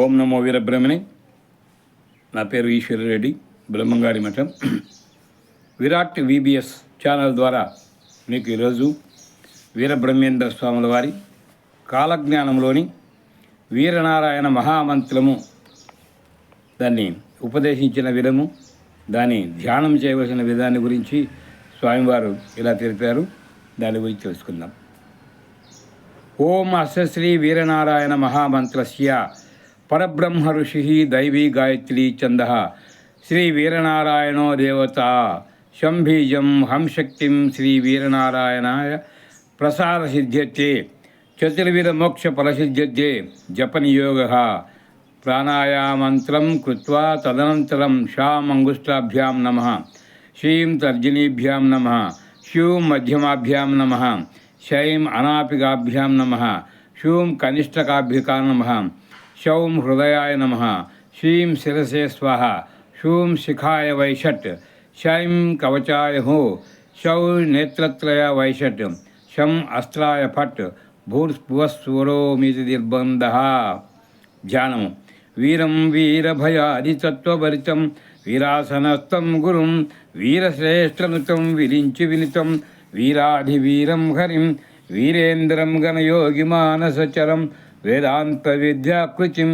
ఓం నమో వీరబ్రహ్మణి. నా పేరు ఈశ్వరరెడ్డి బ్రహ్మంగారి మఠం. విరాట్ విబిఎస్ ఛానల్ ద్వారా మీకు ఈరోజు వీరబ్రహ్మేంద్ర స్వాముల వారి కాలజ్ఞానంలోని వీరనారాయణ మహామంత్రము. దాన్ని ఉపదేశించిన విధము దాన్ని ధ్యానం చేయవలసిన విధాన్ని గురించి స్వామివారు ఇలా తెలిపారు. దాని గురించి తెలుసుకుందాం. ఓం అస్య శ్రీ వీరనారాయణ మహామంత్రస్య పరబ్రహ్మ ఋషి దైవీ గాయత్రీ ఛంద శ్రీ వీరనారాయణో దేవత శంభీజం హంశక్తిం శ్రీ వీరనారాయణాయ ప్రసార సిద్ధ్యతే చతుర్విధ మోక్ష ఫలసిద్ధ్యతే జపనియోగ ప్రాణాయామంత్రం కృత్వా తదనంతరం షాం అంగుష్టాభ్యాం నమ శ్రీం తర్జనీభ్యాం నమ హ్యూం మధ్యమాభ్యాం నమ శైం అనాపికాభ్యాం నమ శూం కనిష్టకాభ్యకా నమ శౌం హృదయాయ నమ. శ్రీం శిరసే స్వాహ. శూం శిఖాయ వైషట్. శైం కవచాయ హో. శౌ నేత్రత్రయ వైషట్. శం అస్త్రాయ ఫట్. భూర్భువస్వరోమితి నిర్బంధ. ధ్యానము. వీరం వీరభయాదితత్వభరితం వీరాసనస్థం గురుం. వీరశ్రేష్ఠనుతం విరించి వినితం. వీరాధివీరం హరిం. వీరేంద్రం గణయోగి మానసచరం వేదాంత విద్యాకృతిం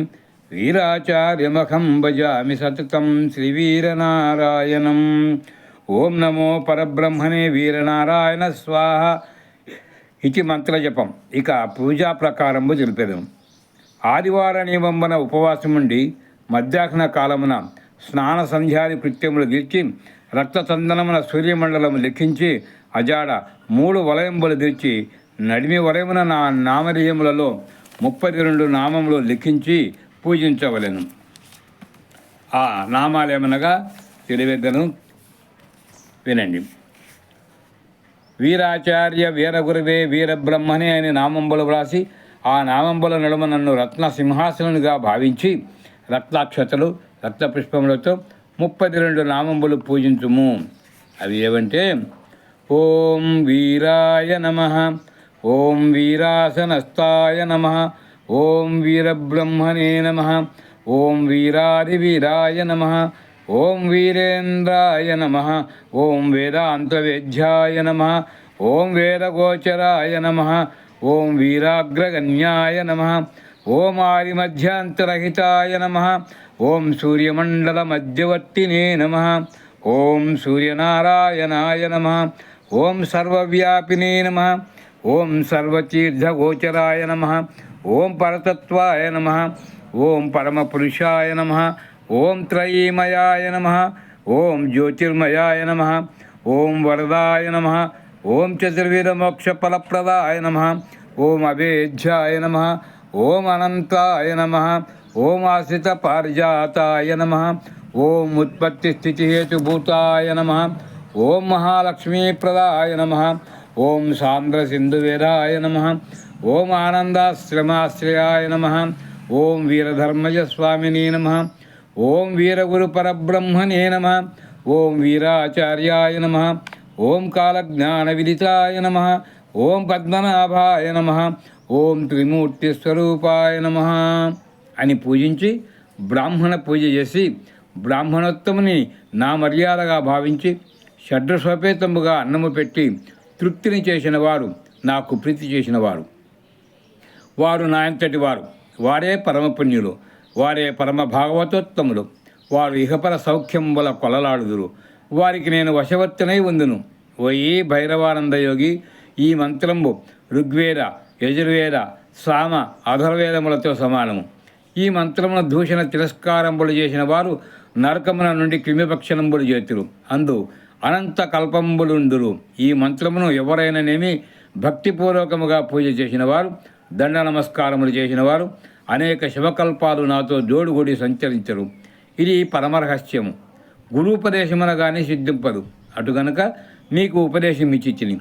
వీరాచార్యమఖం భజామి సతతం శ్రీవీరనారాయణం. ఓం నమో పరబ్రహ్మణే వీరనారాయణ స్వాహ. ఇది మంత్రజపం ఇక పూజా ప్రకారము తెలిపేదాం ఆదివార నియమంబన ఉపవాసం ఉండి మధ్యాహ్న కాలమున స్నాన సంధ్యాది కృత్యములు తీర్చి రక్తచందనమున సూర్యమండలము లెక్కించి అజాడ మూడు వలయంబులు తీర్చి నడిమి వలయమున నా నామధేయములలో ముప్పై రెండు నామములు లిఖించి పూజించవలెను. ఆ నామాలేమనగా తెలివేదను వినండి. వీరాచార్య వీరగురువే వీరబ్రహ్మణే అని నామంబులు వ్రాసి ఆ నామంబుల నడుమ నన్ను రత్న సింహాసనునిగా భావించి రక్తాక్షతలు రక్త పుష్పములతో ముప్పది రెండు నామంబులు పూజించుము. అవి ఏవంటే ఓం వీరాయ నమ. ఓం వీరాసనస్థాయ నమ ఓం వీరబ్రహ్మణే నమ ఓం వీరాదివీరాయ నమ ఓం వీరేంద్రాయ నమ ఓం వేదాంతవేద్యాయ నమ ఓం వేదగోచరాయ నమ ఓం వీరాగ్రగణ్యాయ నమ ఓం ఆదిమధ్యాంతరహితాయ నమ ఓం సూర్యమండల మధ్యవర్తినే నమ ఓం సూర్యనారాయణాయ నమ ఓం సర్వవ్యాపినే నమ ఓం సర్వతీర్థగోచరాయ నమ ఓం పరతత్వాయ నమ ఓం పరమపురుషాయ నమ ఓం త్రయీమయాయ నమ ఓం జ్యోతిర్మయాయ నమ ఓం వరదాయ నమ ఓం చతుర్వేదమోక్షఫలప్రదాయ నమ ఓం అవేధ్యాయ నమ ఓం అనంతాయ నమ ఓం ఆశ్రిత పారిజాతాయ నమ ఓం ఉత్పత్తి స్థితిహేతుభూతాయ నమ ఓం మహాలక్ష్మీప్రదాయ నమ ఓం సాంద్ర సింధువేదాయ నమ. ఓం ఆనందాశ్రమాశ్రయాయ నమ. ఓం వీరధర్మజ స్వామిని నమ. ఓం వీరగురు పరబ్రహ్మణే నమ. ఓం వీరాచార్యాయ నమ. ఓం కాలజ్ఞాన విదితాయ నమ. ఓం పద్మనాభాయ నమ. ఓం త్రిమూర్తి స్వరూపాయ నమ. అని పూజించి బ్రాహ్మణ పూజ చేసి బ్రాహ్మణోత్తముని నా మర్యాదగా భావించి షడ్రస్వపేతముగా అన్నము పెట్టి తృప్తిని చేసిన వారు నాకు ప్రీతి చేసిన వారు వారు నా అంతటి వారు వారే పరమపుణ్యులు వారే పరమ భాగవతోత్తములు వారు ఇహపర సౌఖ్యం వల కొలలాడుదురు. వారికి నేను వశవర్తనై ఉందును. ఓయి భైరవానంద యోగి ఈ మంత్రంబు ఋగ్వేద యజుర్వేద సామ అధర్వేదములతో సమానము. ఈ మంత్రమున దూషణ తిరస్కారంబులు చేసిన వారు నరకమున నుండి క్రిమిపక్షణంబులు చేతురు. అందు అనంత కల్పంబులుండురు ఈ మంత్రమును ఎవరైనానేమి భక్తిపూర్వకముగా పూజ చేసిన వారు దండ నమస్కారములు చేసిన వారు అనేక శివకల్పాలు నాతో జోడుగూడి సంచరించరు. ఇది పరమరహస్యము. గురూపదేశమునగానే సిద్ధింపదు. అటు గనుక మీకు ఉపదేశం ఇచ్చిచ్చిని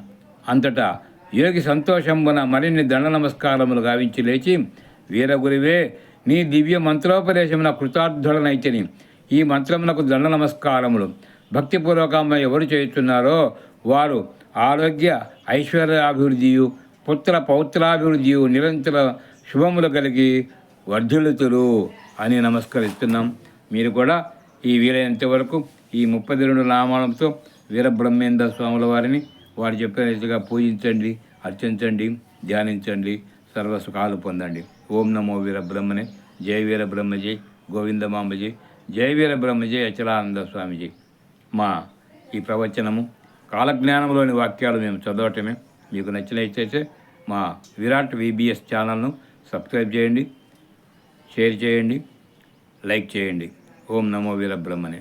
అంతటా యోగి సంతోషంబున మరిన్ని దండ నమస్కారములు గావించి లేచి వీరగురివే నీ దివ్య మంత్రోపదేశమున కృతార్థుడనైతిని. ఈ మంత్రమునకు దండ నమస్కారములు. భక్తిపూర్వకంగా ఎవరు చేస్తున్నారో వారు ఆరోగ్య ఐశ్వర్యాభివృద్ధియు పుత్ర పౌత్రాభివృద్ధియు నిరంతర శుభములు కలిగి వర్ధిల్లుతురు అని నమస్కరిస్తున్నాం. మీరు కూడా ఈ వీలైనంత వరకు ఈ ముప్పది రెండు నామాలతో వీరబ్రహ్మేంద్ర స్వాముల వారిని వారు చెప్పిన రీతిగా పూజించండి అర్చించండి ధ్యానించండి సర్వసుఖాలు పొందండి. ఓం నమో వీరబ్రహ్మనే. జయ వీరబ్రహ్మజీ. గోవిందమాంబజీ జయ వీరబ్రహ్మజీ. అచలానంద స్వామిజీ. మా ఈ ప్రవచనము కాలజ్ఞానంలోని వాక్యాలు మేము చదవటమే. మీకు నచ్చినట్లయితే మా విరాట్ విబిఎస్ ఛానల్ను సబ్స్క్రైబ్ చేయండి షేర్ చేయండి లైక్ చేయండి. ఓం నమో వీరబ్రహ్మణే